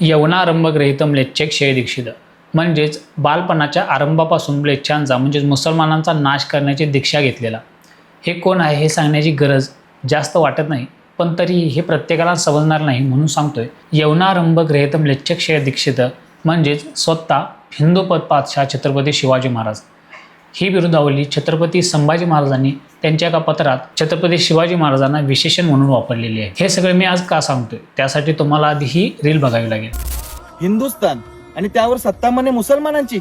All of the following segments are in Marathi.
यवनारंभ ग्रहितम लेच्छक्षय दीक्षित. म्हणजेच बालपणाच्या आरंभापासून म्लेच्छांचा म्हणजेच मुसलमानांचा नाश करण्याची दीक्षा घेतलेला. हे कोण आहे हे सांगण्याची गरज जास्त वाटत नाही पण तरी हे प्रत्येकाला समजणार नाही म्हणून सांगतोय. यवनारंभ ग्रहितम लेच्छक्षय दीक्षित म्हणजेच स्वतः हिंदूपद पातशाह छत्रपती शिवाजी महाराज. ही बिरुदावली छत्रपती संभाजी महाराजांनी त्यांच्या एका पत्रात छत्रपती शिवाजी महाराजांना विशेषण म्हणून वापरलेली आहे. हे सगळं मी आज का सांगतोय? त्यासाठी तुम्हाला आधी ही रील बघावी लागेल. हिंदुस्तान आणि त्यावर सत्ता म्हणे मुसलमानांची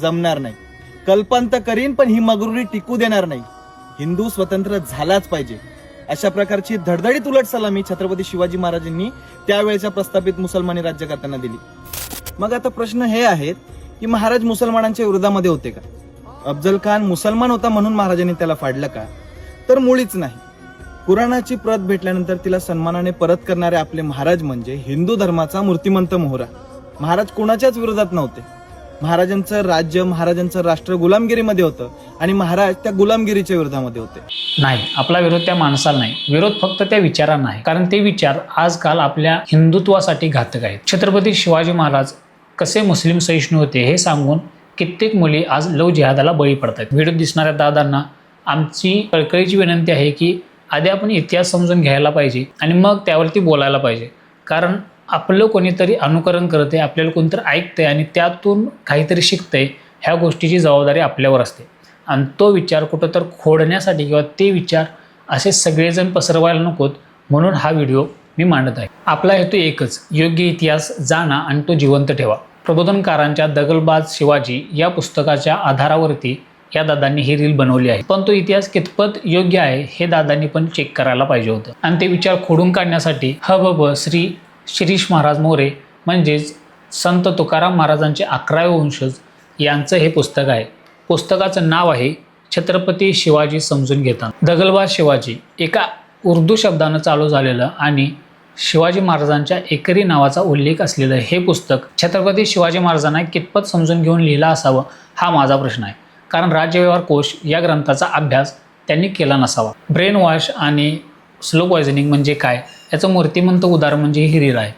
जमणार नाही. कल्पांत करीन पण ही मगरुरी टिकू देणार नाही. हिंदू स्वतंत्र झालाच पाहिजे. अशा प्रकारची धडधडीत उलट सलामी छत्रपती शिवाजी महाराजांनी त्यावेळेच्या प्रस्थापित मुसलमानी राज्यकर्त्यांना दिली. मग आता प्रश्न हे आहेत की महाराज मुसलमानांच्या विरोधामध्ये होते का? अफजल खान मुसलमान होता म्हणून महाराजांनी त्याला फाडलं का? तर मुळीच नाही. कुराणाची प्रत भेटल्यानंतर तिला सन्मानाने परत करणारे आपले महाराज म्हणजे हिंदू धर्माचा मूर्तिमंत मोहरा. महाराज कोणाच्याच विरोधात नव्हते. महाराजांचं राज्य महाराजांचं राष्ट्र गुलामगिरीमध्ये होतं आणि महाराज त्या गुलामगिरीच्या विरोधामध्ये होते. नाही आपला विरोध त्या माणसाला नाही. विरोध फक्त त्या विचारांना आहे. कारण ते विचार आजकाल आपल्या हिंदुत्वासाठी घातक आहेत. छत्रपती शिवाजी महाराज कसे मुस्लिम सहिष्णू होते हे सांगून कित्येक मुली आज लव जिहादाला बळी पडतात व्हिडिओ दिसणाऱ्या दादांना आमची कळकळीची विनंती आहे की आधी आपण इतिहास समजून घ्यायला पाहिजे आणि मग त्यावरती बोलायला पाहिजे. कारण आपलं कोणीतरी अनुकरण करत आहे आपल्याला कोणतरी ऐकतंय आणि त्यातून काहीतरी शिकतंय ह्या गोष्टीची जबाबदारी आपल्यावर असते. आणि तो विचार कुठं तर खोडण्यासाठी किंवा ते विचार असे सगळेजण पसरवायला नकोत म्हणून हा व्हिडिओ मी मांडत आहे. आपला हेतू एकच योग्य इतिहास जाणा आणि तो जिवंत ठेवा. प्रबोधनकारांच्या दगलबाज शिवाजी या पुस्तकाच्या आधारावरती या दादांनी ही रील बनवली आहे. पण तो इतिहास कितपत योग्य आहे हे दादांनी पण चेक करायला पाहिजे होतं. आणि ते विचार खोडून काढण्यासाठी ह ब श्री शिरीष महाराज मोरे म्हणजेच संत तुकाराम महाराजांचे अकरावे वंशज यांचं हे पुस्तक आहे. पुस्तकाचं नाव आहे छत्रपती शिवाजी समजून घेताना दगलबाज शिवाजी एका उर्दू शब्दानं चालू झालेलं आणि शिवाजी महाराजांच्या एकरी नावाचा उल्लेख असलेलं हे पुस्तक छत्रपती शिवाजी महाराजांना कितपत समजून घेऊन लिहिलं असावं हा माझा प्रश्न आहे. कारण राज्यव्यवहार कोश या ग्रंथाचा अभ्यास त्यांनी केला नसावा. ब्रेन वॉश आणि स्लो पॉयझनिंग म्हणजे काय? याचं मूर्तिमंत उदाहरण म्हणजे हिरीर आहे.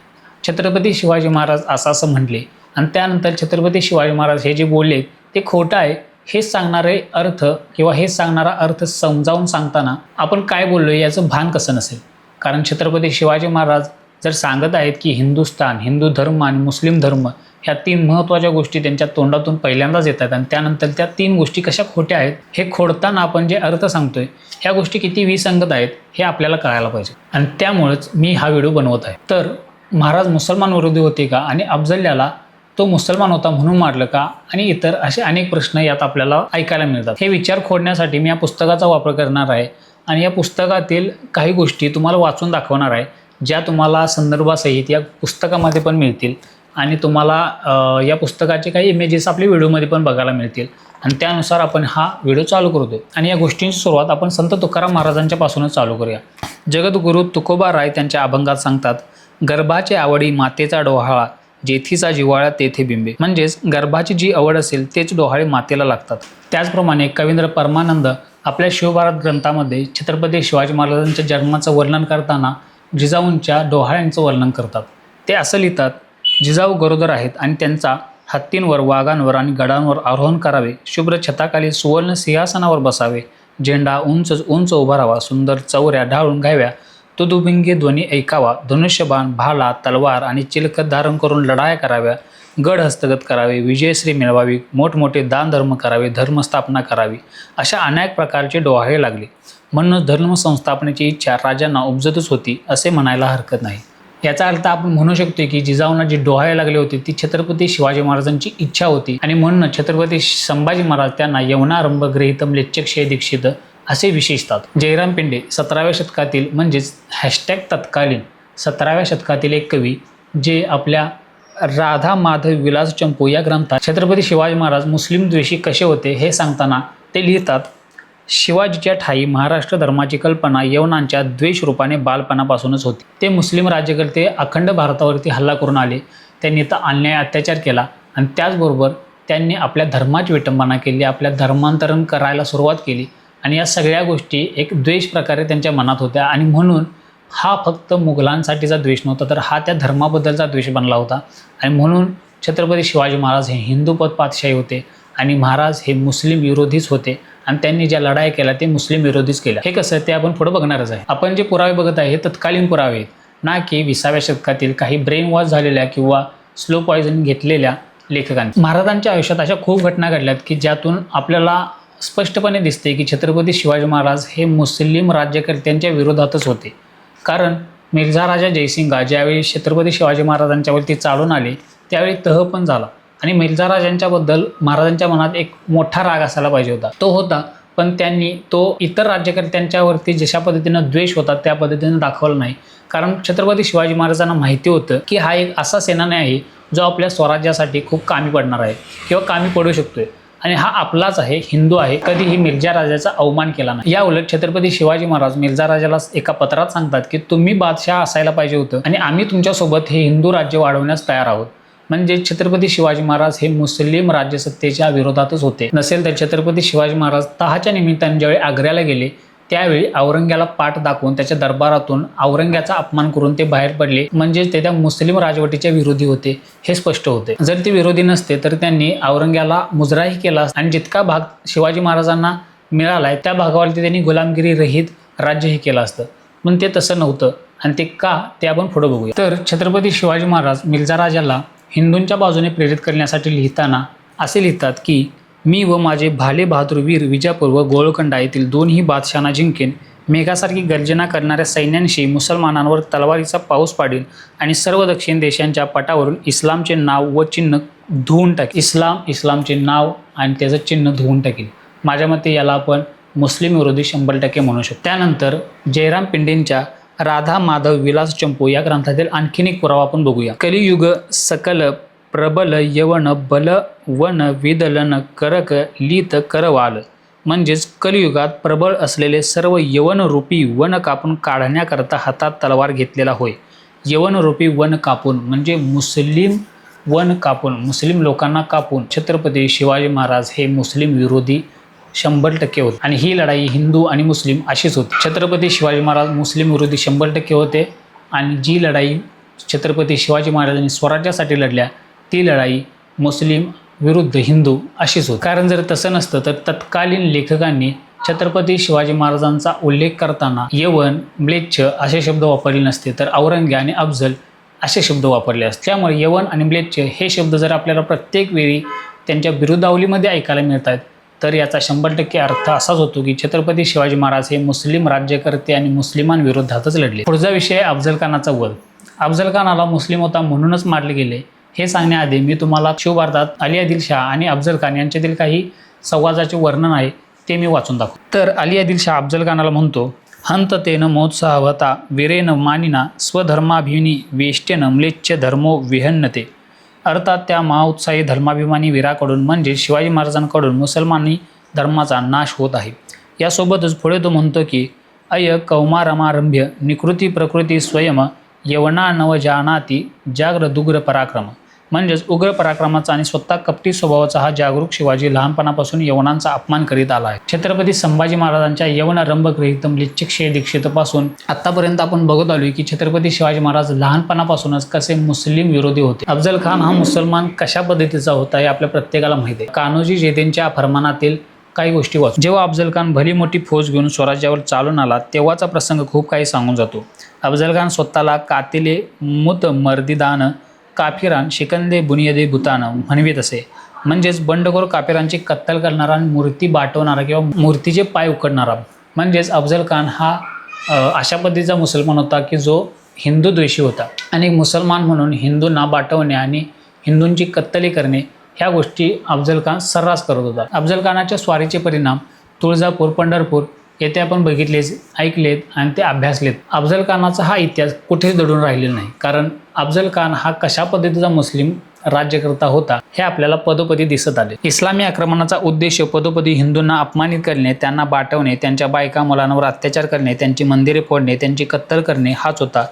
छत्रपती शिवाजी महाराज असं असं म्हटले आणि त्यानंतर छत्रपती शिवाजी महाराज हे जे बोलले ते खोटं आहे. हेच सांगणारे अर्थ किंवा हेच सांगणारा अर्थ समजावून सांगताना आपण काय बोललो याचं भान कसं नसेल? कारण छत्रपती शिवाजी महाराज जर सांगत आहेत की हिंदुस्तान हिंदू धर्म आणि मुस्लिम धर्म ह्या तीन महत्त्वाच्या गोष्टी त्यांच्या तोंडातून पहिल्यांदाच येतात आणि त्यानंतर त्या तीन गोष्टी कशा खोट्या आहेत हे खोडताना आपण जे अर्थ सांगतोय ह्या गोष्टी किती विसंगत आहेत हे आपल्याला कळायला पाहिजे. आणि त्यामुळेच मी हा व्हिडिओ बनवत आहे. तर महाराज मुसलमान विरोधी होते का आणि अफजल्याला तो मुसलमान होता म्हणून मारलं का? आणि इतर असे अनेक प्रश्न यात आपल्याला ऐकायला मिळतात. हे विचार खोडण्यासाठी मी या पुस्तकाचा वापर करणार आहे. आणि या पुस्तकातील काही गोष्टी तुम्हाला वाचून दाखवणार आहे ज्या तुम्हाला संदर्भासहित या पुस्तकामध्ये पण मिळतील आणि तुम्हाला या पुस्तकाचे काही इमेजेस आपल्या व्हिडिओमध्ये पण बघायला मिळतील. आणि त्यानुसार आपण हा व्हिडिओ चालू करतोय. आणि या गोष्टींची सुरुवात आपण संत तुकाराम महाराजांच्या पासूनच चालू करूया. जगद्गुरू तुकोबा राय त्यांच्या अभंगात सांगतात गर्भाचे आवडी मातेचा डोहाळा जेथीचा जिव्हाळा तेथे बिंबे. म्हणजेच गर्भाची जी आवड असेल तेच डोहाळे मातेला लागतात. त्याचप्रमाणे कवींद्र परमानंद आपल्या शिवभारत ग्रंथामध्ये छत्रपती शिवाजी महाराजांच्या जन्माचं वर्णन करताना जिजाऊंच्या डोहाळ्यांचं वर्णन करतात. ते असं लिहितात जिजाऊ गरोदर आहेत आणि त्यांचा हत्तींवर वाघांवर आणि गडांवर आरोहण करावे शुभ्र छताखाली सुवर्ण सिंहासनावर बसावे झेंडा उंच उंच उभा राहावा सुंदर चौऱ्या ढाळून घ्याव्या तुदुभिंगे ध्वनी ऐकावा धनुष्यबाण भाला तलवार आणि चिलखत धारण करून लढाया कराव्या गड हस्तगत करावे विजयश्री मिळवावी मोठमोठे दानधर्म करावे धर्मस्थापना करावी अशा अनेक प्रकारचे डोहाळे लागले. म्हणून धर्म संस्थापनेची इच्छा राजांना उपजतच होती असे म्हणायला हरकत नाही. याचा अर्थ आपण म्हणू शकतो की जिजाऊंना जी डोहाळे लागले होते ती छत्रपती शिवाजी महाराजांची इच्छा होती. आणि म्हणून छत्रपती संभाजी महाराज त्यांना यवनारंभ ग्रहितम लेच्छक्षय दीक्षित असे विशेषतात. जयराम पिंडे सतराव्या शतकातील म्हणजेच हॅशटॅग तत्कालीन सतराव्या शतकातील एक कवी जे आपल्या राधा माधव विलास चंपू या ग्रंथात छत्रपती शिवाजी महाराज मुस्लिम द्वेषी कसे होते हे सांगताना ते लिहितात शिवाजीच्या ठाई महाराष्ट्र धर्माची कल्पना यवनांच्या द्वेष रूपाने बालपणापासूनच होती. ते मुस्लिम राज्यकर्ते अखंड भारतावरती हल्ला करून आले. त्यांनी तर अन्याय अत्याचार केला आणि त्याचबरोबर त्यांनी आपल्या धर्माची विटंबना केली आपल्या धर्मांतरण करायला सुरुवात केली आणि या सगळ्या गोष्टी एक द्वेष प्रकारे त्यांच्या मनात होत्या आणि म्हणून हा फक्त मुघलांसाठीचा द्वेष नव्हता तर हा त्या धर्माबद्दलचा द्वेष बनला होता. आणि म्हणून छत्रपती शिवाजी महाराज हे हिंदूपद पातशाही होते आणि महाराज हे मुस्लिम विरोधीच होते आणि त्यांनी ज्या लढाई केल्या ते मुस्लिम विरोधीच केल्या. हे कसं ते आपण पुढे बघणारच आहे. आपण जे पुरावे बघत आहे हे तत्कालीन पुरावे आहेत. ना की विसाव्या शतकातील काही ब्रेन वॉश झालेल्या किंवा स्लो पॉयझन घेतलेल्या लेखकांनी महाराजांच्या आयुष्यात अशा खूप घटना घडल्यात की ज्यातून आपल्याला स्पष्टपणे दिसते की छत्रपती शिवाजी महाराज हे मुस्लिम राज्यकर्त्यांच्या विरोधातच होते. कारण मिर्झा राजा जयसिंगा ज्यावेळी छत्रपती शिवाजी महाराजांच्यावरती चालून आले त्यावेळी तह पण झाला. आणि मिर्झा राजांच्याबद्दल महाराजांच्या मनात एक मोठा राग असायला पाहिजे होता. तो होता पण त्यांनी तो इतर राज्यकर्त्यांच्यावरती जशा पद्धतीनं द्वेष होता त्या पद्धतीनं दाखवला नाही. कारण छत्रपती शिवाजी महाराजांना माहिती होतं की हा एक असा सेनानी आहे जो आपल्या स्वराज्यासाठी खूप कामी पडणार आहे किंवा कामी पडू शकतोय. आणि हा आपलाच आहे हिंदू आहे कधीही मिर्जा राजाचा अवमान केला नाही. या उलट छत्रपती शिवाजी महाराज मिर्जा राजाला एका पत्रात सांगतात की तुम्ही बादशाह असायला पाहिजे होतं आणि आम्ही तुमच्यासोबत हे हिंदू राज्य वाढवण्यास तयार आहोत. म्हणजे छत्रपती शिवाजी महाराज हे मुस्लिम राज्यसत्तेच्या विरोधातच होते. नसेल तर छत्रपती शिवाजी महाराज तहाच्या निमित्ताने ज्यावेळी आग्र्याला गेले त्यावेळी औरंग्याला पाठ दाखवून त्याच्या दरबारातून औरंग्याचा अपमान करून ते बाहेर पडले. म्हणजेच ते त्या मुस्लिम राजवटीच्या विरोधी होते हे स्पष्ट होते. जर ते विरोधी नसते तर त्यांनी औरंग्याला मुजराही केला आणि जितका भाग शिवाजी महाराजांना मिळाला आहे त्या भागावरती त्यांनी गुलामगिरी रहित राज्यही केलं असतं. पण ते तसं नव्हतं. आणि ते का ते आपण पुढे बघूया. तर छत्रपती शिवाजी महाराज मिर्झा राजाला हिंदूंच्या बाजूने प्रेरित करण्यासाठी लिहिताना असे लिहितात की मी व माझे भाले बहादूर वीर विजापूर व गोळखंडा येथील दोन्ही बादशाहांना जिंकेन. मेघासारखी गर्जना करणाऱ्या सैन्यांशी मुसलमानांवर तलवारीचा पाऊस पाडेल आणि सर्व दक्षिण देशांच्या पटावरून इस्लामचे नाव व चिन्ह धुवून टाकेल. इस्लाम इस्लामचे नाव आणि त्याचं चिन्ह धुवून टाकेल. माझ्या मते याला आपण मुस्लिम विरोधी शंभर टक्के म्हणू शकतो. त्यानंतर जयराम पिंडेंच्या राधा माधव विलास चंपू या ग्रंथातील आणखीन एक पुरावा आपण बघूया. कलियुग सकल प्रबल यवन बल वन विदलन करक लीत करवाल. म्हणजेच कलियुगात प्रबळ असलेले सर्व यवनरूपी वन कापून काढण्याकरता हातात तलवार घेतलेला होय. यवनरूपी वन कापून म्हणजे मुस्लिम वन कापून मुस्लिम लोकांना कापून छत्रपती शिवाजी महाराज हे मुस्लिम विरोधी शंभर टक्के होते. आणि ही लढाई हिंदू आणि मुस्लिम अशीच होती. छत्रपती शिवाजी महाराज मुस्लिम विरोधी शंभर टक्के होते. आणि जी लढाई छत्रपती शिवाजी महाराजांनी स्वराज्यासाठी लढल्या ती लढाई मुस्लिम विरुद्ध हिंदू अशीच होती. कारण जर तसं नसतं तर तत्कालीन लेखकांनी छत्रपती शिवाजी महाराजांचा उल्लेख करताना यवन म्लेच्छ असे शब्द वापरले नसते तर औरंग्या आणि अफजल असे शब्द वापरले असते. त्यामुळे यवन आणि म्लेच्छ हे शब्द जर आपल्याला प्रत्येक वेळी त्यांच्या बिरुदावलीमध्ये ऐकायला मिळत आहेत तर याचा शंभर टक्के अर्थ असाच होतो की छत्रपती शिवाजी महाराज हे मुस्लिम राज्यकर्ते आणि मुस्लिमांविरोधातच लढले. पुढचा विषय अफजल खानाचा वध अफजल खानाला मुस्लिम होता म्हणूनच मारले गेले. हे सांगण्याआधी मी तुम्हाला शिवभारतात अली आदिल शाह आणि अफजल खान यांच्यातील काही संवादाचे वर्णन आहे ते मी वाचून दाखवतो. तर अली आदिल शाह अफजल खानाला म्हणतो हंत तेन मोत्साहवता वीरेन मानिना स्वधर्माभिनी वेष्टेन म्लेच्छ धर्मो विहन्नते. अर्थात त्या महाउत्साही धर्माभिमानी वीराकडून म्हणजे शिवाजी महाराजांकडून मुसलमानी धर्माचा नाश होत आहे. यासोबतच पुढे तो म्हणतो की अय कौमारमारंभ्य निकृती प्रकृती स्वयं यवना नवजानाती जाग्र दुग्र पराक्रम. म्हणजेच उग्र पराक्रमाचा आणि स्वतः कपटी स्वभावाचा हा जागरूक शिवाजी लहानपणापासून यवनांचा अपमान करीत आला आहे. छत्रपती संभाजी महाराजांच्या यवन रंभग्रहित लिच्छिक्षय दीक्षितपासून आतापर्यंत आपण बघत आलोय की छत्रपती शिवाजी महाराज लहानपणापासूनच कसे मुस्लिम विरोधी होते. अफजल खान हा मुसलमान कशा पद्धतीचा होता हे आपल्या प्रत्येकाला माहिती आहे. कान्होजी जेदेंच्या फरमानातील काही गोष्टी वाचू. जेव्हा अफजल खान भली मोठी फौज घेऊन स्वराज्यावर चालून आला तेव्हाचा प्रसंग खूप काही सांगून जातो. अफजल खान स्वतःला कातिले मुत मर्दिदान काफिरान शिकंदे बुनियदे भूतान म्हणवीत असे. म्हणजेच बंडखोर काफिरांची कत्तल करणारा आणि मूर्ती बाटवणारा किंवा मूर्तीचे पाय उकडणारा. म्हणजेच अफजल खान हा अशा पद्धतीचा मुसलमान होता की जो हिंदू द्वेषी होता. आणि मुसलमान म्हणून हिंदूंना बाटवणे आणि हिंदूंची कत्तली करणे ह्या गोष्टी अफजल खान सर्रास करत होता. अफजल खानाच्या स्वारीचे परिणाम तुळजापूर पंढरपूर येथे आपण बघितलेच ऐकलेत आणि ते अभ्यासलेत. अफजल खानाचा हा इतिहास कुठेच दडून राहिलेला नाही. कारण अफजल खान हा कशा पद्धतीचा मुस्लिम राज्यकर्ता होता हे आपल्याला पदोपदी दिसत आले. इस्लामी आक्रमणाचा उद्देश पदोपदी हिंदूंना अपमानित करणे त्यांना बाटवणे त्यांच्या बायका मुलांवर अत्याचार करणे त्यांची मंदिरे फोडणे त्यांची कत्तल करणे हाच होता.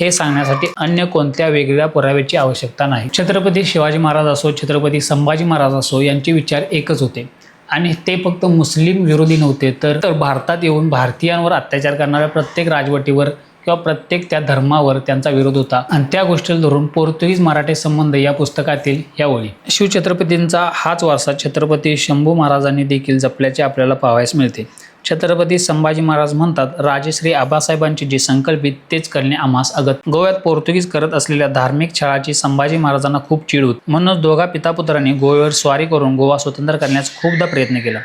हे सांगण्यासाठी अन्य कोणत्या वेगळ्या पुराव्याची आवश्यकता नाही. छत्रपती शिवाजी महाराज असो छत्रपती संभाजी महाराज असो यांचे विचार एकच होते. आणि ते फक्त मुस्लिम विरोधी नव्हते तर तर भारतात येऊन भारतीयांवर अत्याचार करणाऱ्या प्रत्येक राजवटीवर किंवा प्रत्येक त्या धर्मावर त्यांचा विरोध होता. आणि त्या गोष्टीला धरून पोर्तुगीज मराठी संबंध या पुस्तकातील या ओळी. शिवछत्रपतींचा हाच वारसा छत्रपती शंभू महाराजांनी देखील जपल्याचे आपल्याला पाहावयास मिळते. छत्रपती संभाजी महाराज म्हणतात राजश्री आबासाहेबांची जी संकल्पित तेच करणे आम्हास अगत. गोव्यात पोर्तुगीज करत असलेल्या धार्मिक छळाची संभाजी महाराजांना खूप चिड होत. म्हणूनच दोघा पितापुत्रांनी गोव्यावर स्वारी करून गोवा स्वतंत्र करण्याचा खूपदा प्रयत्न केला.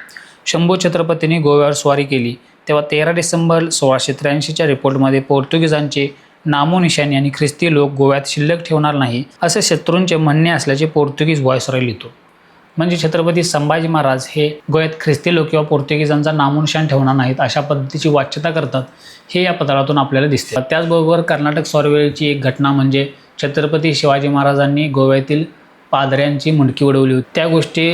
शंभू छत्रपतींनी गोव्यावर स्वारी केली. तेव्हा तेरा डिसेंबर सोळाशे त्र्याऐंशीच्या रिपोर्टमध्ये पोर्तुगीजांचे नामोनिशाणी आणि ख्रिस्ती लोक गोव्यात शिल्लक ठेवणार नाही असे शत्रूंचे म्हणणे असल्याचे पोर्तुगीज व्हॉइसरॉय लिहितो. म्हणजे छत्रपती संभाजी महाराज हे गोव्यात ख्रिस्ती लोक किंवा पोर्तुगीजांचा नामोनिशाण ठेवणार नाहीत अशा पद्धतीची वाच्यता करतात हे या पत्रातून आपल्याला दिसते. त्याचबरोबर कर्नाटक स्वारवेळीची एक घटना म्हणजे छत्रपती शिवाजी महाराजांनी गोव्यातील पादऱ्यांची मुंडकी उडवली होती. त्या गोष्टी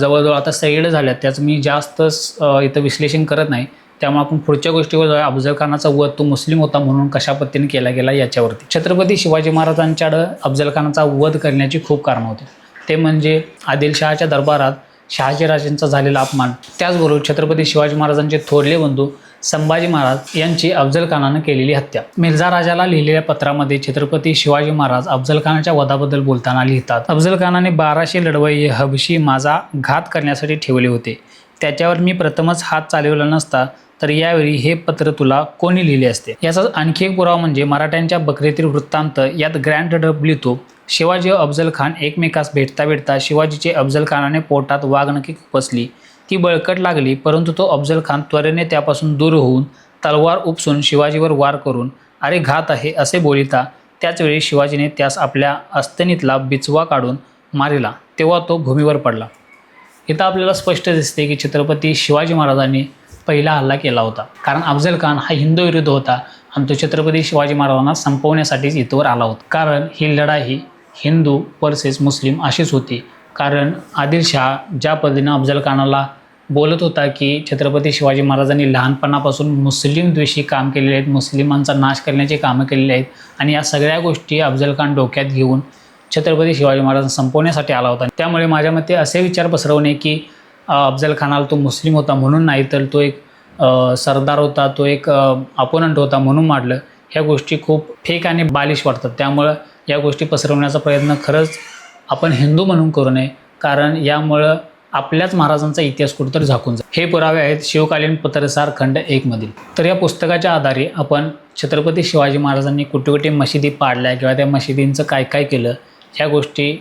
जवळजवळ आता सैड झाल्यात. त्याचं मी जास्त इथं विश्लेषण करत नाही. त्यामुळे आपण पुढच्या गोष्टीवर जाऊया. अफजल खानाचा वध तो मुस्लिम होता म्हणून कशा पद्धतीने केला गेला याच्यावरती. छत्रपती शिवाजी महाराजांच्याकडं अफजल खानाचा वध करण्याची खूप कारणं होती. ते म्हणजे आदिलशहाच्या दरबारात शहाजीराजांचा झालेला अपमान. त्याचबरोबर छत्रपती शिवाजी महाराजांचे थोरले बंधू संभाजी महाराज यांची अफजल खानानं केलेली हत्या. मिर्झा राजाला लिहिलेल्या पत्रामध्ये छत्रपती शिवाजी महाराज अफजल खानाच्या वधाबद्दल बोलताना लिहितात अफजल खानाने बाराशे लढवई हबशी माझा घात करण्यासाठी ठेवले होते. त्याच्यावर मी प्रथमच हात चालवला नसता तर यावेळी हे पत्र तुला कोणी लिहिले असते? याचा आणखी एक पुरावा म्हणजे मराठ्यांच्या बकरीतील वृत्तांत यात ग्रँड डब लिहितो शिवाजी अफजल खान एकमेकास भेटता भेटता शिवाजीचे अफजल खानाने पोटात वाघनकी खुपसली ती बळकट लागली परंतु तो अफजल खान त्वरेने त्यापासून दूर होऊन तलवार उपसून शिवाजीवर वार करून अरे घात आहे असे बोलिता त्याचवेळी शिवाजीने त्यास आपल्या अस्तनीतला बिचवा काढून मारिला तेव्हा तो भूमीवर पडला. इथं आपल्याला स्पष्ट दिसते की छत्रपती शिवाजी महाराजांनी पहिला हल्ला केला होता. कारण अफजल खान हा हिंदू विरुद्ध होता आणि तो छत्रपती शिवाजी महाराजांना संपवण्यासाठीच इथवर आला होता. कारण ही लढाई हिंदू वर्सेस मुस्लिम अशीच होती. कारण आदिलशहा ज्या पद्धतीनं अफजल खानाला बोलत होता की छत्रपती शिवाजी महाराजांनी लहानपणापासून मुस्लिम द्वेषी काम केलेले आहेत मुस्लिमांचा नाश करण्याचे कामं केलेले आहेत आणि या सगळ्या गोष्टी अफजल खान डोक्यात घेऊन छत्रपती शिवाजी महाराजांना संपवण्यासाठी आला होता. त्यामुळे माझ्या मते असे विचार पसरवणे की अफजल खानाला तो मुस्लिम होता म्हणून नाही तर तो एक सरदार होता तो एक अपोनंट होता म्हणून मांडलं ह्या गोष्टी खूप फेक आणि बालिश वाटतात. त्यामुळं या गोष्टी पसरवण्याचा प्रयत्न खरंच आपण हिंदू म्हणून करू नये. कारण यामुळं आपल्याच महाराजांचा इतिहास कुठेतरी झाकून जाईल. हे पुरावे आहेत शिवकालीन पत्रसार खंड एकमधील तर या पुस्तकाच्या आधारे आपण छत्रपती शिवाजी महाराजांनी कुठे कुठे मशिदी पाडल्या किंवा त्या मशिदींचं काय काय केलं ह्या गोष्टी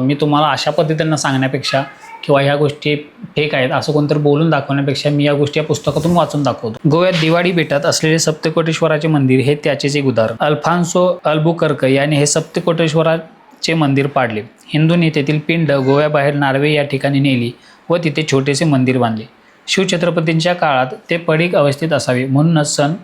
मी तुम्हाला अशा पद्धतीनं सांगण्यापेक्षा किंवा ह्या गोष्टी फेक आहेत असं कोणतरी बोलून दाखवण्यापेक्षा मी या गोष्टी या पुस्तकातून वाचून दाखवतो. गोव्यात दिवाळी बेटात असलेले सप्तकोटेश्वराचे मंदिर हे त्याचेच एक उदाहरण. अल्फान्सो अल्बुकर्क याने हे सप्तकोटेश्वराचे मंदिर पाडले. हिंदूंनी तेथील पिंड गोव्याबाहेर नार्वे या ठिकाणी नेली व तिथे छोटेसे मंदिर बांधले. शिवछत्रपतींच्या काळात ते पडीक अवस्थेत असावे म्हणूनच सन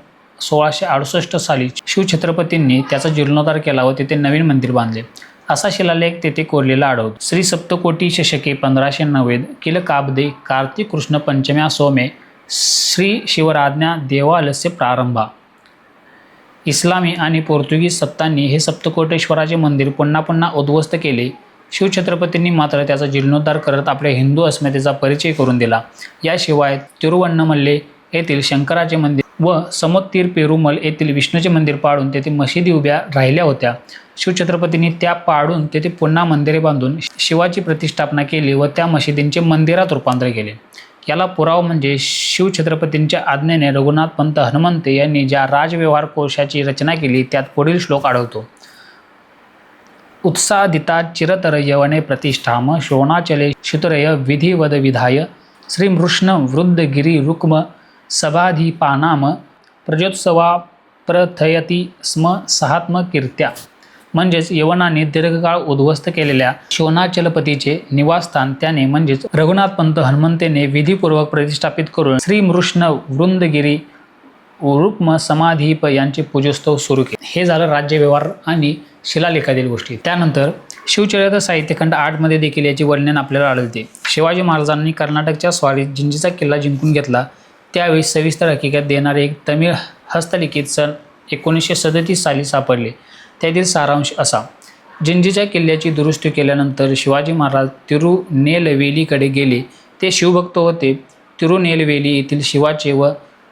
सोळाशे अडुसष्ट साली शिवछत्रपतींनी त्याचा जीर्णोद्धार केला व तिथे नवीन मंदिर बांधले. असा शिलालेख तेथे कोरलेला आढळतो. श्री सप्तकोटी शशके पंधराशे नव्वद किल काबदे कार्तिक कृष्ण पंचम्या सोमे श्री शिवराज्ञा देवालस्य प्रारंभा. इस्लामी आणि पोर्तुगीज सत्तांनी हे सप्तकोटेश्वराचे मंदिर पुन्हा पुन्हा उद्ध्वस्त केले. शिवछत्रपतींनी मात्र त्याचा जीर्णोद्धार करत आपल्या हिंदू अस्मितेचा परिचय करून दिला. याशिवाय तिरुवण्णमल्ले येथील शंकराचे मंदिर व समोत्तीर पेरुमल येथील विष्णूचे मंदिर पाडून तेथे मशिदी उभ्या राहिल्या होत्या. शिवछत्रपतींनी त्या पाडून तेथे पुन्हा मंदिरे बांधून शिवाची प्रतिष्ठापना केली व त्या मशिदींचे मंदिरात रूपांतर केले. याला पुरावा म्हणजे शिवछत्रपतींच्या आज्ञेने रघुनाथ पंत हनुमंते यांनी ज्या राजव्यवहार कोशाची रचना केली त्यात पुढील श्लोक आढळतो. उत्सादिता चिरतरयवने प्रतिष्ठाम शोणाचले शुतरय विधिवद विधाय श्रीमृष्ण वृद्धगिरी रुक्म सभाधिपानाम प्रजोत्सवा प्रथयती स्म सहात्मकीर्त्या. म्हणजेच यवनाने दीर्घकाळ उद्ध्वस्त केलेल्या शिवनाचलपतीचे निवासस्थान त्याने म्हणजेच रघुनाथ पंत हनुमंतेने विधीपूर्वक प्रतिष्ठापित करून श्रीमृष्ण वृंदगिरी रुक्म समाधीप यांचे पूजोत्सव सुरू केले. हे झालं राज्यव्यवहार आणि शिलालेखातील गोष्टी. त्यानंतर शिवचरित्र साहित्यखंड आठमध्ये देखील याचे वर्णन आपल्याला आढळते. शिवाजी महाराजांनी कर्नाटकच्या स्वारीत जिंजीचा किल्ला जिंकून घेतला. त्यावेळी सविस्तर हकीकत देणारे एक तमिळ हस्तलिखित सन एकोणीसशे सदतीस साली सापडले. त्यातील सारांश असा. जिंजीच्या किल्ल्याची दुरुस्ती केल्यानंतर शिवाजी महाराज तिरुनेलवेलीकडे गेले. ते शिवभक्त होते. तिरुनेलवेली येथील शिवाचे व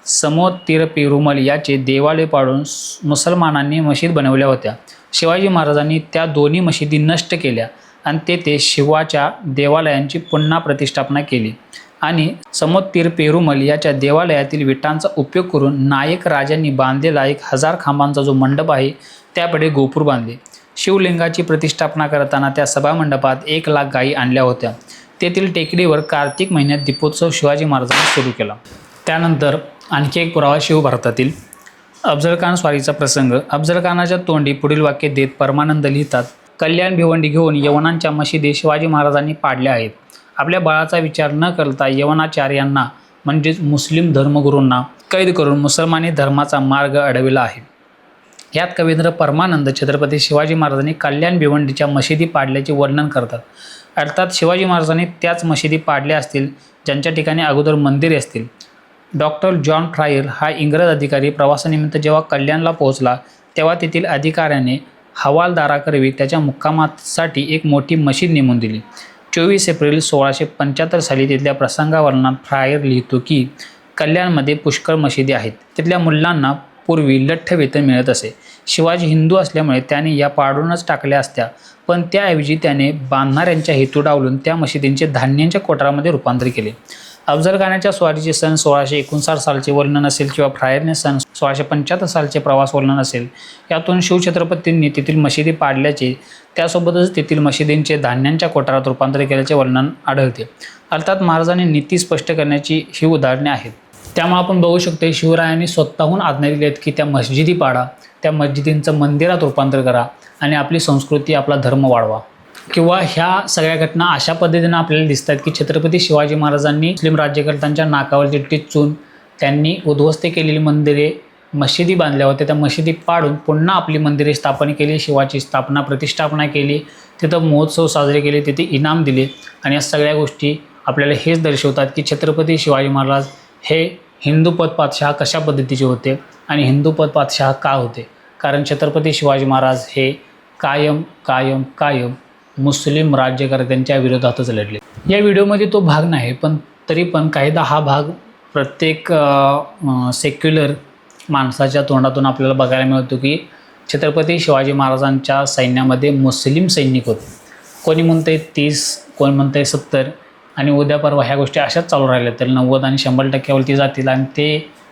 समोद पेरुमल याचे देवालय पाडून मुसलमानांनी मशीद बनवल्या होत्या. शिवाजी महाराजांनी त्या दोन्ही मशिदी नष्ट केल्या आणि तेथे शिवाच्या देवालयांची पुन्हा प्रतिष्ठापना केली. आणि समोत्तीर पेरुमल याच्या देवालयातील विटांचा उपयोग करून नायक राजांनी बांधलेला एक हजार खांबांचा जो मंडप आहे त्यापुढे गोपूर बांधले. शिवलिंगाची प्रतिष्ठापना करताना त्या सभामंडपात एक लाख गायी आणल्या होत्या. तेथील टेकडीवर कार्तिक महिन्यात दीपोत्सव शिवाजी महाराजांनी सुरू केला. त्यानंतर आणखी एक पुरावा शिवभारतातील भारतातील खान स्वारीचा प्रसंग. अफजलखानाच्या तोंडी पुढील वाक्य देत परमानंद लिहितात कल्याण भिवंडी घेऊन यवनांच्या मशिदी शिवाजी महाराजांनी पाडल्या आहेत. आपल्या बाळाचा विचार न करता यवनाचार्यांना म्हणजेच मुस्लिम धर्मगुरूंना कैद करून मुसलमानी धर्माचा मार्ग अडविला आहे. यात कवींद्र परमानंद छत्रपती शिवाजी महाराजांनी कल्याण भिवंडीच्या मशिदी पाडल्याचे वर्णन करतात. अर्थात शिवाजी महाराजांनी त्याच मशिदी पाडल्या असतील ज्यांच्या ठिकाणी अगोदर मंदिरे असतील. डॉक्टर जॉन ट्रायर हा इंग्रज अधिकारी प्रवासानिमित्त जेव्हा कल्याणला पोहोचला तेव्हा तेथील अधिकाऱ्याने हवालदाराकरवी त्याच्या मुक्कामासाठी एक मोठी मशीद नेमून दिली. चोवीस एप्रिल सोळाशे पंच्याहत्तर साली तिथल्या प्रसंगावरणात फ्रायर लिहितो की कल्याणमध्ये पुष्कळ मशिदी आहेत. तिथल्या मुलांना पूर्वी लठ्ठ वेतन मिळत असे. शिवाजी हिंदू असल्यामुळे त्याने या पाडूनच टाकल्या असत्या. पण त्याऐवजी त्याने बांधणाऱ्यांच्या हेतू डावलून त्या मशिदींचे धान्यांच्या कोठारामध्ये रूपांतर केले. अफजल खानाच्या स्वारीचे सण सोळाशे एकोणसाठ सालचे वर्णन असेल किंवा फ्रायरने सण सोळाशे पंच्याहत्तर सालचे प्रवास वर्णन असेल यातून शिवछत्रपतींनी तेथील मशिदी पाडल्याचे त्यासोबतच तेथील मशिदींचे धान्यांच्या कोठारात रूपांतर केल्याचे वर्णन आढळते. अर्थात महाराजांनी नीती स्पष्ट करण्याची ही उदाहरणे आहेत. त्यामुळे आपण बघू शकतो शिवरायांनी स्वतःहून आज्ञा दिली आहेत की त्या मस्जिदी पाडा त्या मस्जिदींचं मंदिरात रूपांतर करा आणि आपली संस्कृती आपला धर्म वाढवा. किंवा ह्या सगळ्या घटना अशा पद्धतीनं आपल्याला दिसतात की छत्रपती शिवाजी महाराजांनी मुस्लिम राज्यकर्त्यांच्या नाकावरती टिचून त्यांनी उद्ध्वस्त केलेली मंदिरे मशिदी बांधल्या होत्या. त्या मशिदी पाडून पुन्हा आपली मंदिरे स्थापन केली शिवाची स्थापना प्रतिष्ठापना केली तिथं महोत्सव साजरे केले तिथे इनाम दिले. आणि या सगळ्या गोष्टी आपल्याला हेच दर्शवतात की छत्रपती शिवाजी महाराज हे हिंदूपद पातशाह कशा पद्धतीचे होते आणि हिंदूपद पातशाह का होते? कारण छत्रपती शिवाजी महाराज हे कायम कायम कायम मुस्लिम राज्यकर्त्यांच्या विरोधातच लढले. या व्हिडिओमध्ये तो भाग नाही पण तरी पण कायदा हा भाग प्रत्येक सेक्युलर माणसाच्या तोंडातून आपल्याला बघायला मिळतो की छत्रपती शिवाजी महाराजांच्या सैन्यामध्ये मुस्लिम सैनिक होते. कोणी म्हणते तीस कोण म्हणते सत्तर आणि उद्या परवा ह्या गोष्टी अशाच चालू राहिल्या तर नव्वद आणि शंभर टक्क्यावरती जातील आणि ते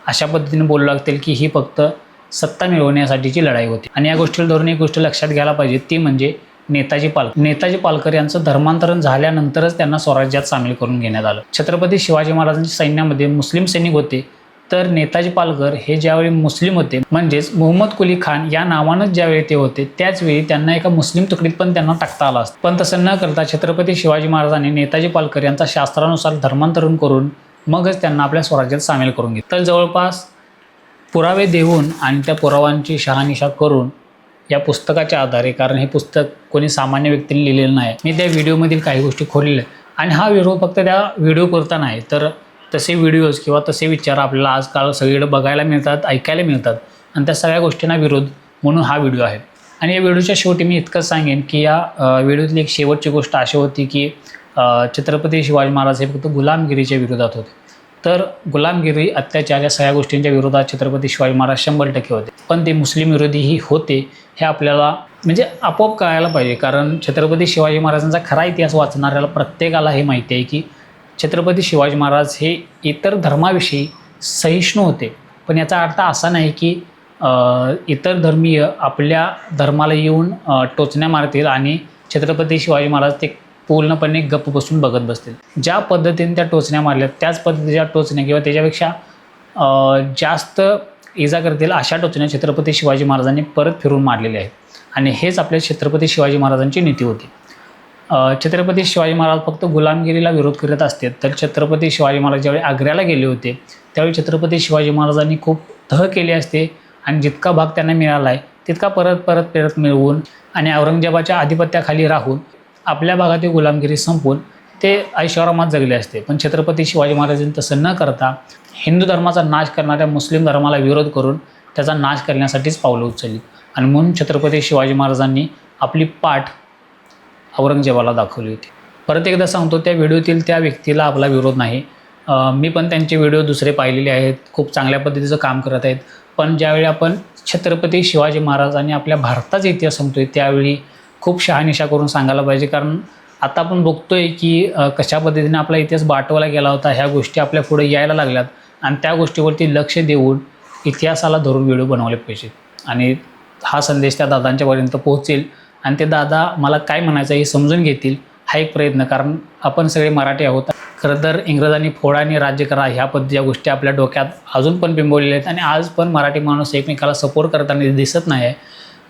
अशा पद्धतीने बोलू लागतील की ही फक्त सत्ता मिळवण्यासाठीची लढाई होती. आणि या गोष्टीला धरून एक गोष्ट लक्षात घ्यायला पाहिजे ती म्हणजे नेताजी पालकर नेताजी पालकर यांचं धर्मांतरण झाल्यानंतरच त्यांना स्वराज्यात सामील करून घेण्यात आलं. छत्रपती शिवाजी महाराजांच्या सैन्यामध्ये मुस्लिम सैनिक होते तर नेताजी पालकर हे ज्यावेळी मुस्लिम होते म्हणजेच मोहम्मद कुली खान या नावानंच ज्यावेळी ते होते त्याचवेळी त्यांना एका मुस्लिम तुकडीत पण त्यांना टाकता आला असतं. पण तसं न करता छत्रपती शिवाजी महाराजांनी नेताजी पालकर यांचा शास्त्रानुसार धर्मांतरण करून मगच त्यांना आपल्या स्वराज्यात सामील करून घेतलं. तर जवळपास पुरावे देऊन आणि त्या पुराव्यांची शहानिशा करून या पुस्तकाच्या आधारे कारण हे पुस्तक कोणी सामान्य व्यक्तीने लिहिलेलं नाही. मी त्या व्हिडिओमधील काही गोष्टी खोललेल्या आणि हा व्हिडिओ फक्त त्या व्हिडिओ करता नाही तर तसे व्हिडिओज किंवा तसे विचार आपल्याला आजकाल सगळीकडे बघायला मिळतात ऐकायला मिळतात. आणि त्या सगळ्या गोष्टींना विरोध म्हणून हा व्हिडिओ आहे. आणि या व्हिडिओच्या शेवटी मी इतकंच सांगेन की या व्हिडिओतली एक शेवटची गोष्ट अशी होती की छत्रपती शिवाजी महाराज हे फक्त गुलामगिरीच्या विरोधात होते. तर गुलामगिरी अत्याचार या सगळ्या गोष्टींच्या विरोधात छत्रपती शिवाजी महाराज शंभर टक्के होते. पण ते मुस्लिम विरोधीही होते हे आपल्याला म्हणजे आपोआप कळायला पाहिजे. कारण छत्रपती शिवाजी महाराजांचा खरा इतिहास वाचणाऱ्याला प्रत्येकाला हे माहिती आहे की छत्रपती शिवाजी महाराज हे इतर धर्माविषयी सहिष्णू होते. पण याचा अर्थ असा नाही की इतर धर्मीय आपल्या धर्माला येऊन टोचण्या मारतील आणि छत्रपती शिवाजी महाराज ते पूर्णपणे गप्प बसून बघत बसतील. ज्या पद्धतीने त्या टोचण्या मारल्या त्याच पद्धतीच्या टोचण्या किंवा त्याच्यापेक्षा जास्त इजा करतील अशा टोचण्या छत्रपती शिवाजी महाराजांनी परत फिरून मारलेल्या आहेत. आणि हेच आपल्या छत्रपती शिवाजी महाराजांची नीती होती. छत्रपती शिवाजी महाराज फक्त गुलामगिरीला विरोध करत असते तर छत्रपती शिवाजी महाराज ज्यावेळी आग्र्याला गेले होते त्यावेळी छत्रपती शिवाजी महाराजांनी खूप तह केले असते आणि जितका भाग त्यांना मिळाला आहे तितका परत परत परत मिळवून आणि औरंगजेबाच्या आधिपत्याखाली राहून आपल्या भागातील गुलामगिरी संपून ते ऐश्वरामात जगले असते. पण छत्रपती शिवाजी महाराजांनी तसं न करता हिंदू धर्माचा नाश करणाऱ्या मुस्लिम धर्माला विरोध करून त्याचा नाश करण्यासाठीच पावलं उचलली. आणि म्हणून छत्रपती शिवाजी महाराजांनी आपली पाठ औरंगजेबाला दाखवली होती. परत एकदा सांगतो त्या व्हिडिओतील त्या व्यक्तीला आपला विरोध नाही. मी पण त्यांचे व्हिडिओ दुसरे पाहिलेले आहेत. खूप चांगल्या पद्धतीचं काम करत आहेत. पण ज्यावेळी आपण छत्रपती शिवाजी महाराज आणि आपल्या भारताचा इतिहास सांगतोय त्यावेळी खूप शहानिशा करून सांगायला पाहिजे. कारण आता आपण बघतोय की कशा पद्धतीने आपला इतिहास बाटवला गेला होता ह्या गोष्टी आपल्या पुढे यायला लागल्यात. आणि त्या गोष्टीवरती लक्ष देऊन इतिहासाला धरून व्हिडिओ बनवले पाहिजेत. आणि हा संदेश त्या दादांच्यापर्यंत पोहोचेल. आणि ते दादा मला काय म्हणायचं हे समजून घेतील हा एक प्रयत्न. कारण आपण सगळे मराठी आहोत. खरं तर इंग्रजांनी फोडा आणि राज्य करा ह्या पद्धतीच्या गोष्टी आपल्या डोक्यात अजून पण बिंबवलेल्या आहेत. आणि आज पण मराठी माणूस एकमेकाला सपोर्ट करताना दिसत नाही आहे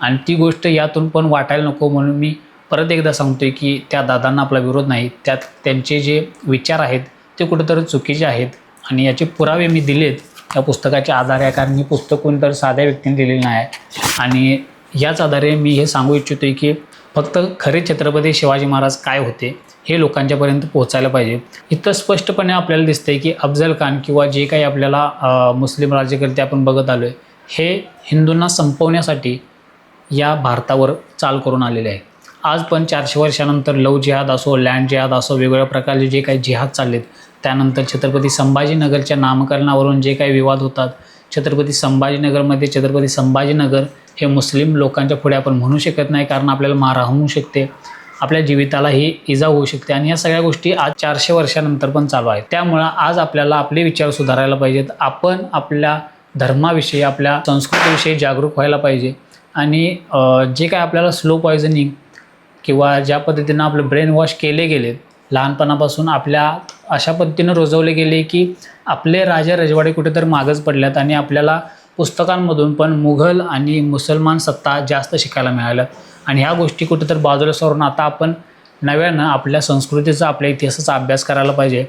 आणि ती गोष्ट यातून पण वाटायला नको म्हणून मी परत एकदा सांगतोय की त्या दादांना आपला विरोध नाही. त्यात त्यांचे जे विचार आहेत ते कुठेतरी चुकीचे आहेत आणि याचे पुरावे मी दिलेत. या पुस्तकाच्या आधारे आहे कारण ही पुस्तक कोणतर साध्या व्यक्तीने दिलेलं नाही. आहे आणि याच आधारे मी हे सांगू इच्छितो की फक्त खरे छत्रपती शिवाजी महाराज काय होते हे लोकांच्यापर्यंत पोहोचायला पाहिजे. इथं स्पष्टपणे आपल्याला दिसतंय की अफजल खान किंवा जे काही आपल्याला मुस्लिम राज्यकर्ते आपण बघत आलो आहे हे हिंदूंना संपवण्यासाठी या भारतावर चाल करून आलेले आहे. आज पण चारशे वर्षानंतर लव जिहाद असो लँड जिहाद असो वेगवेगळ्या प्रकारचे जे काही जिहाद चाललेत त्यानंतर छत्रपती संभाजीनगरच्या नामकरणावरून जे काही विवाद होतात छत्रपती संभाजीनगरमध्ये छत्रपती संभाजीनगर हे मुस्लिम लोकांच्या पुढे आपण म्हणू शकत नाही कारण आपल्याला मारा होऊ शकते. आपल्या जीवितालाही इजा होऊ शकते आणि या सगळ्या गोष्टी आज चारशे वर्षानंतर पण चालू आहेत. त्यामुळं आज आपल्याला आपले विचार सुधारायला पाहिजेत. आपण आपल्या धर्माविषयी आपल्या संस्कृतीविषयी जागरूक व्हायला पाहिजे. आणि जे काय आपल्याला स्लो पॉयझनिंग किंवा ज्या पद्धतीनं आपलं ब्रेन वॉश केले गेलेत लहानपणापासून आपल्या अशा पद्धतीनं रुजवले गेले की आपले राजा रजवाडे कुठेतरी मागच पडल्यात आणि आपल्याला पुस्तकांमधून पण मुघल आणि मुसलमान सत्ता जास्त शिकायला मिळाल्यात आणि ह्या गोष्टी कुठेतरी बाजूला सरून आता आपण नव्यानं आपल्या संस्कृतीचा आपल्या इतिहासाचा अभ्यास करायला पाहिजे.